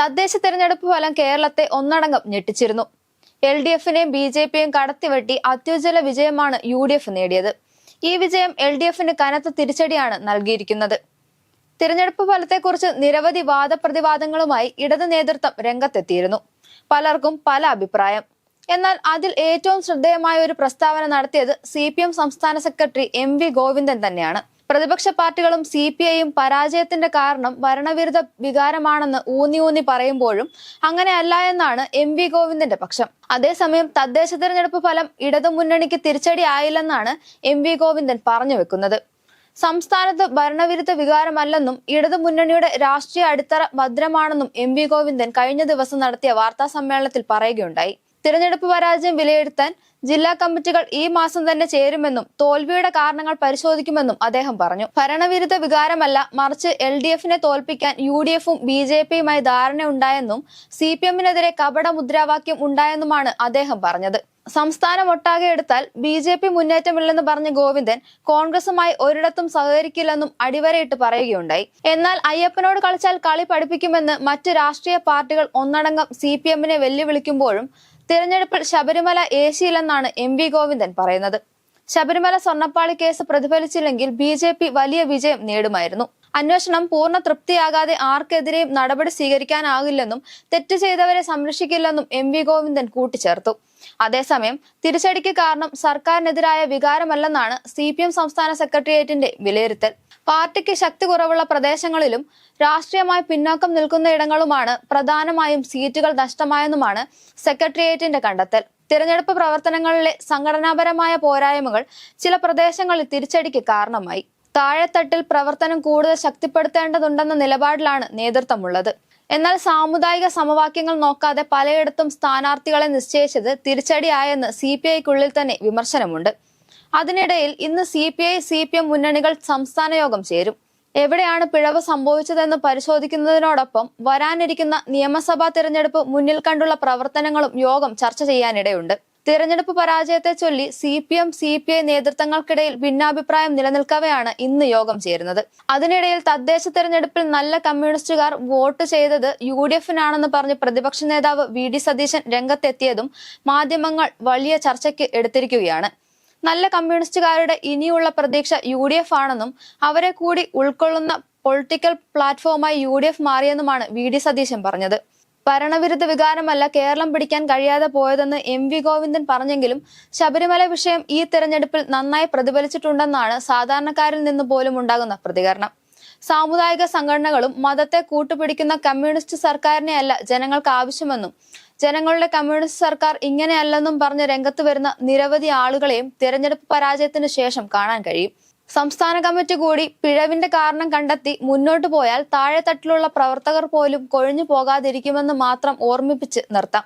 തദ്ദേശ തെരഞ്ഞെടുപ്പ് ഫലം കേരളത്തെ ഒന്നടങ്കം ഞെട്ടിച്ചിരുന്നു. എൽ ഡി എഫിനെയും ബി ജെ പിയും കടത്തിവെട്ടി അത്യുജ്വല വിജയമാണ് യു ഡി എഫ് നേടിയത്. ഈ വിജയം എൽ ഡി എഫിന് കനത്ത തിരിച്ചടിയാണ് നൽകിയിരിക്കുന്നത്. തിരഞ്ഞെടുപ്പ് ഫലത്തെക്കുറിച്ച് നിരവധി വാദപ്രതിവാദങ്ങളുമായി ഇടത് നേതൃത്വം രംഗത്തെത്തിയിരുന്നു. പലർക്കും പല അഭിപ്രായം. എന്നാൽ അതിൽ ഏറ്റവും ശ്രദ്ധേയമായ ഒരു പ്രസ്താവന നടത്തിയത് സി സംസ്ഥാന സെക്രട്ടറി എം വി ഗോവിന്ദൻ തന്നെയാണ്. പ്രതിപക്ഷ പാർട്ടികളും സി പി ഐയും പരാജയത്തിന്റെ കാരണം ഭരണവിരുദ്ധ വികാരമാണെന്ന് ഊന്നി ഊന്നി പറയുമ്പോഴും അങ്ങനെയല്ല എന്നാണ് എം വി ഗോവിന്ദന്റെ പക്ഷം. അതേസമയം തദ്ദേശ തെരഞ്ഞെടുപ്പ് ഫലം ഇടതുമുന്നണിക്ക് തിരിച്ചടി ആയില്ലെന്നാണ് എം വി ഗോവിന്ദൻ പറഞ്ഞു വെക്കുന്നത്. സംസ്ഥാനത്ത് ഭരണവിരുദ്ധ വികാരമല്ലെന്നും ഇടതുമുന്നണിയുടെ രാഷ്ട്രീയ അടിത്തറ ഭദ്രമാണെന്നും എം വി ഗോവിന്ദൻ കഴിഞ്ഞ ദിവസം നടത്തിയ വാർത്താ സമ്മേളനത്തിൽ പറയുകയുണ്ടായി. തിരഞ്ഞെടുപ്പ് പരാജയം വിലയിരുത്താൻ ജില്ലാ കമ്മിറ്റികൾ ഈ മാസം തന്നെ ചേരുമെന്നും തോൽവിയുടെ കാരണങ്ങൾ പരിശോധിക്കുമെന്നും അദ്ദേഹം പറഞ്ഞു. ഭരണവിരുദ്ധ വികാരമല്ല മറിച്ച് എൽ ഡി എഫിനെ തോൽപ്പിക്കാൻ യു ഡി എഫും ബി ജെ പിയുമായി ധാരണയുണ്ടായെന്നും സി പി എമ്മിനെതിരെ കപട മുദ്രാവാക്യം ഉണ്ടായെന്നുമാണ് അദ്ദേഹം പറഞ്ഞത്. സംസ്ഥാനം ഒട്ടാകെ എടുത്താൽ ബി ജെ പി മുന്നേറ്റമില്ലെന്ന് പറഞ്ഞ ഗോവിന്ദൻ കോൺഗ്രസുമായി ഒരിടത്തും സഹകരിക്കില്ലെന്നും അടിവരയിട്ട് പറയുകയുണ്ടായി. എന്നാൽ അയ്യപ്പനോട് കളിച്ചാൽ കളി പഠിപ്പിക്കുമെന്ന് മറ്റ് രാഷ്ട്രീയ പാർട്ടികൾ ഒന്നടങ്കം സി പി എമ്മിനെ വെല്ലുവിളിക്കുമ്പോഴും തിരഞ്ഞെടുപ്പിൽ ശബരിമല ഏശിയില്ലെന്നാണ് എം വി ഗോവിന്ദൻ പറയുന്നത്. ശബരിമല സ്വർണപ്പാളി കേസ് പ്രതിഫലിച്ചില്ലെങ്കിൽ ബി വലിയ വിജയം നേടുമായിരുന്നു. അന്വേഷണം പൂർണ തൃപ്തിയാകാതെ ആർക്കെതിരെയും നടപടി സ്വീകരിക്കാനാകില്ലെന്നും തെറ്റ് ചെയ്തവരെ സംരക്ഷിക്കില്ലെന്നും എം വി ഗോവിന്ദൻ കൂട്ടിച്ചേർത്തു. അതേസമയം തിരിച്ചടിക്ക് കാരണം സർക്കാരിനെതിരായ വികാരമല്ലെന്നാണ് സി പി എം സംസ്ഥാന സെക്രട്ടേറിയറ്റിന്റെ വിലയിരുത്തൽ. പാർട്ടിക്ക് ശക്തി കുറവുള്ള പ്രദേശങ്ങളിലും രാഷ്ട്രീയമായി പിന്നോക്കം നിൽക്കുന്ന ഇടങ്ങളുമാണ് പ്രധാനമായും സീറ്റുകൾ നഷ്ടമായെന്നുമാണ് സെക്രട്ടേറിയറ്റിന്റെ കണ്ടെത്തൽ. തിരഞ്ഞെടുപ്പ് പ്രവർത്തനങ്ങളിലെ സംഘടനാപരമായ പോരായ്മകൾ ചില പ്രദേശങ്ങളിൽ തിരിച്ചടിക്ക് കാരണമായി. താഴെത്തട്ടിൽ പ്രവർത്തനം കൂടുതൽ ശക്തിപ്പെടുത്തേണ്ടതുണ്ടെന്ന നിലപാടിലാണ് നേതൃത്വമുള്ളത്. എന്നാൽ സാമുദായിക സമവാക്യങ്ങൾ നോക്കാതെ പലയിടത്തും സ്ഥാനാർത്ഥികളെ നിശ്ചയിച്ചത് തിരിച്ചടിയായെന്ന് സി പി ഐക്കുള്ളിൽ തന്നെ വിമർശനമുണ്ട്. അതിനിടയിൽ ഇന്ന് C P I C P M മുന്നണികൾ സംസ്ഥാന യോഗം ചേരും. എവിടെയാണ് പിഴവ് സംഭവിച്ചതെന്ന് പരിശോധിക്കുന്നതിനോടൊപ്പം വരാനിരിക്കുന്ന നിയമസഭാ തിരഞ്ഞെടുപ്പ് മുന്നിൽ കണ്ടുള്ള പ്രവർത്തനങ്ങളും യോഗം ചർച്ച ചെയ്യാനിടയുണ്ട്. തിരഞ്ഞെടുപ്പ് പരാജയത്തെ ചൊല്ലി C P M C P I നേതൃത്വങ്ങൾക്കിടയിൽ ഭിന്നാഭിപ്രായം നിലനിൽക്കവെയാണ് ഇന്ന് യോഗം ചേരുന്നത്. അതിനിടയിൽ തദ്ദേശ തെരഞ്ഞെടുപ്പിൽ നല്ല കമ്മ്യൂണിസ്റ്റുകാർ വോട്ട് ചെയ്തത് യു ഡി എഫിനാണെന്ന് പറഞ്ഞ് പ്രതിപക്ഷ നേതാവ് വി ഡി സതീശൻ രംഗത്തെത്തിയതും മാധ്യമങ്ങൾ വലിയ ചർച്ചയ്ക്ക് എടുത്തിരിക്കുകയാണ്. നല്ല കമ്മ്യൂണിസ്റ്റുകാരുടെ ഇനിയുള്ള പ്രതീക്ഷ യു ഡി എഫ് ആണെന്നും അവരെ കൂടി ഉൾക്കൊള്ളുന്ന പൊളിറ്റിക്കൽ പ്ലാറ്റ്ഫോമായി യു ഡി എഫ് മാറിയെന്നുമാണ് വി ഡി സതീശൻ പറഞ്ഞത്. ഭരണവിരുദ്ധ വികാരമല്ല കേരളം പിടിക്കാൻ കഴിയാതെ പോയതെന്ന് എം വി ഗോവിന്ദൻ പറഞ്ഞെങ്കിലും ശബരിമല വിഷയം ഈ തെരഞ്ഞെടുപ്പിൽ നന്നായി പ്രതിഫലിച്ചിട്ടുണ്ടെന്നാണ് സാധാരണക്കാരിൽ നിന്ന് പോലും ഉണ്ടാകുന്ന പ്രതികരണം. സാമുദായിക സംഘടനകളും മതത്തെ കൂട്ടുപിടിക്കുന്ന കമ്മ്യൂണിസ്റ്റ് സർക്കാരിനെയല്ല ജനങ്ങൾക്ക് ആവശ്യമെന്നും ജനങ്ങളുടെ കമ്മ്യൂണിസ്റ്റ് സർക്കാർ ഇങ്ങനെയല്ലെന്നും പറഞ്ഞ് രംഗത്ത് വരുന്ന നിരവധി ആളുകളെയും തിരഞ്ഞെടുപ്പ് പരാജയത്തിന് ശേഷം കാണാൻ കഴിയും. സംസ്ഥാന കമ്മിറ്റി കൂടി പിഴവിന്റെ കാരണം കണ്ടെത്തി മുന്നോട്ടു പോയാൽ താഴെത്തട്ടിലുള്ള പ്രവർത്തകർ പോലും കൊഴിഞ്ഞു പോകാതിരിക്കുമെന്ന് മാത്രം ഓർമ്മിപ്പിച്ച് നിർത്താം